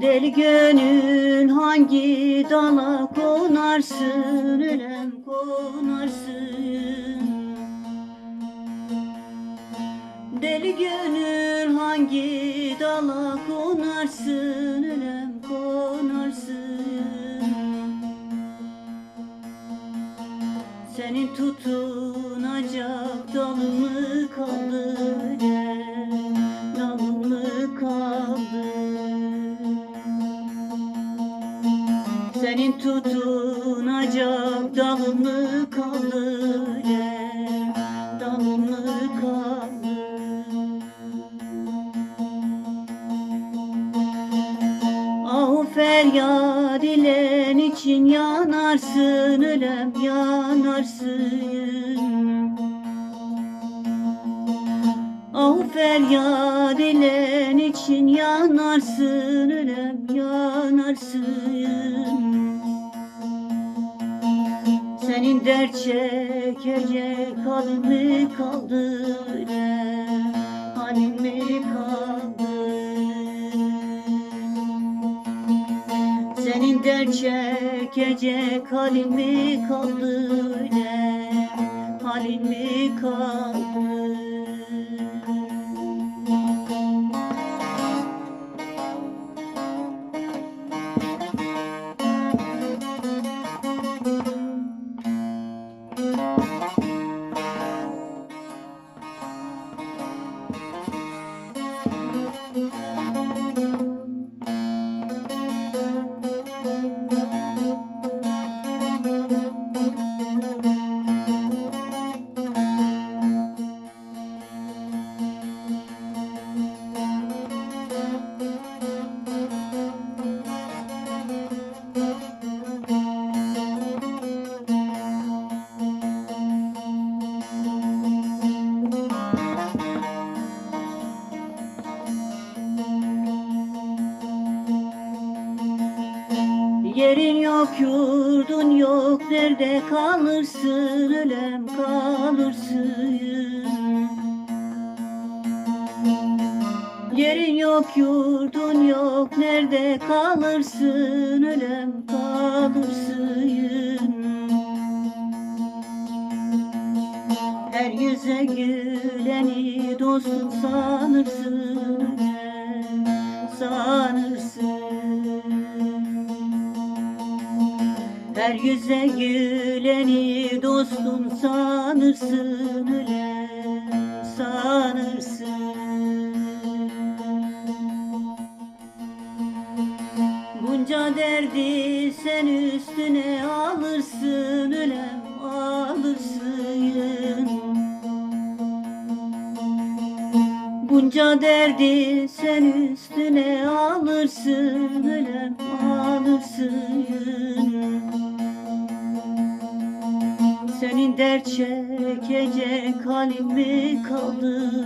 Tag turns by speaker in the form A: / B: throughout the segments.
A: Deli gönül hangi dala konarsın ölem konarsın? Deli gönül hangi dala konarsın tutunacak dalın mı kaldı ölem dalın mı kaldı Ah feryat ile için yanarsın ölem yanarsın? Ah feryat ile için yanarsın ölem yanarsın Senin dert çekecek halin mi kaldı ölem halin mi kaldı senin dert çekecek halin mi kaldı ne nerede kalırsın ölem kalırsın? Yerin yok yurdun yok nerede kalırsın ölem kalırsın? Her yüze güleni dostun sanırsın yüze güleni dostun sanırsın öyle sanırsın. Bunca derdi sen üstüne alırsın ölem alırsın. Bunca derdi sen üstüne alırsın Senin dert çekecek halin mi kaldı?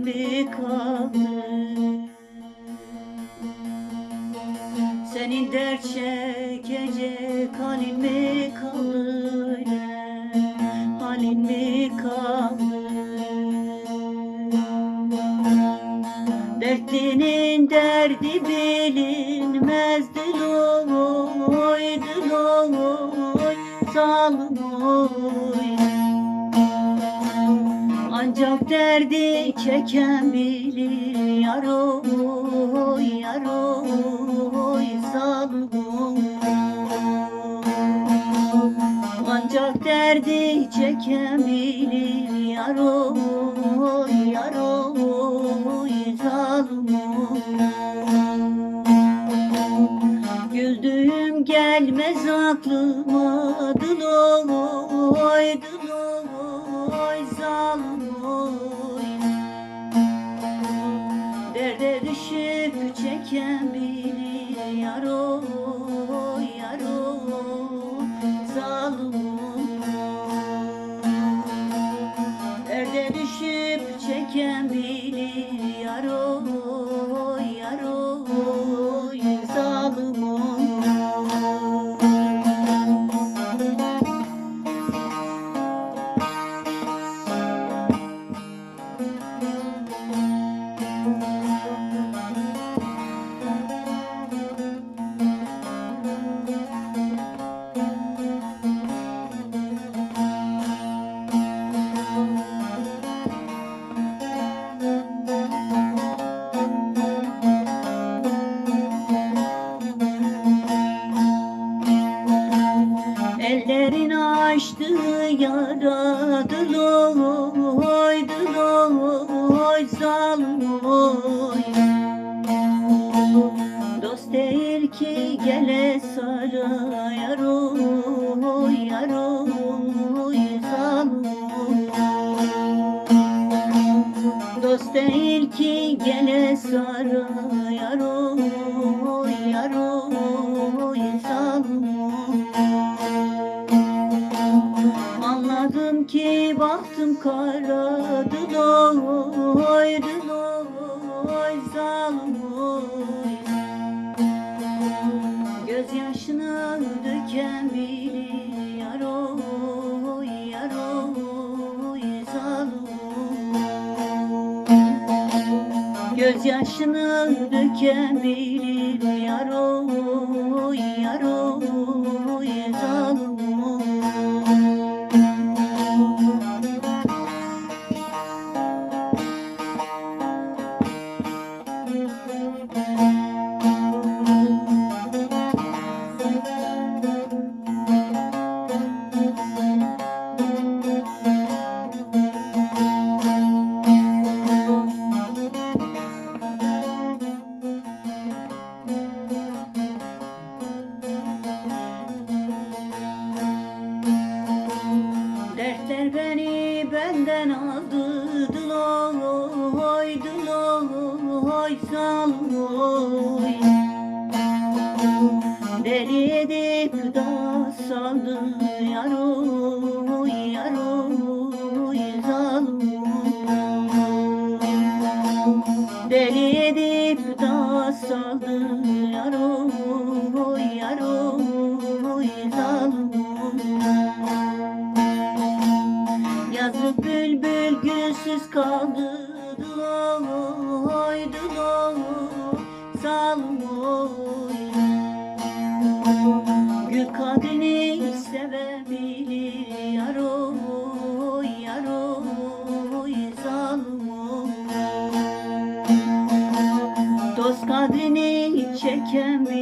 A: Mi kaldı? Senin dert çekecek halin mi kaldı Dertlinin derdi bilinmezdi oy oy zalim oy. Ancak derdi çeken bilir yar oy yar oy zalim oy. Ancak derdi çeken bilir yar oy yar aklıma Dıl oy, Dost değil ki sara yaroy yaroy zalim Anladım ki bahtım karadı loy Gözyaşını döken bilir yaroy yaroy zalim Dertler beni benden aldı kadrini sevebilir Yaroy, yaroy, salloy Dost kadrini çeken bilir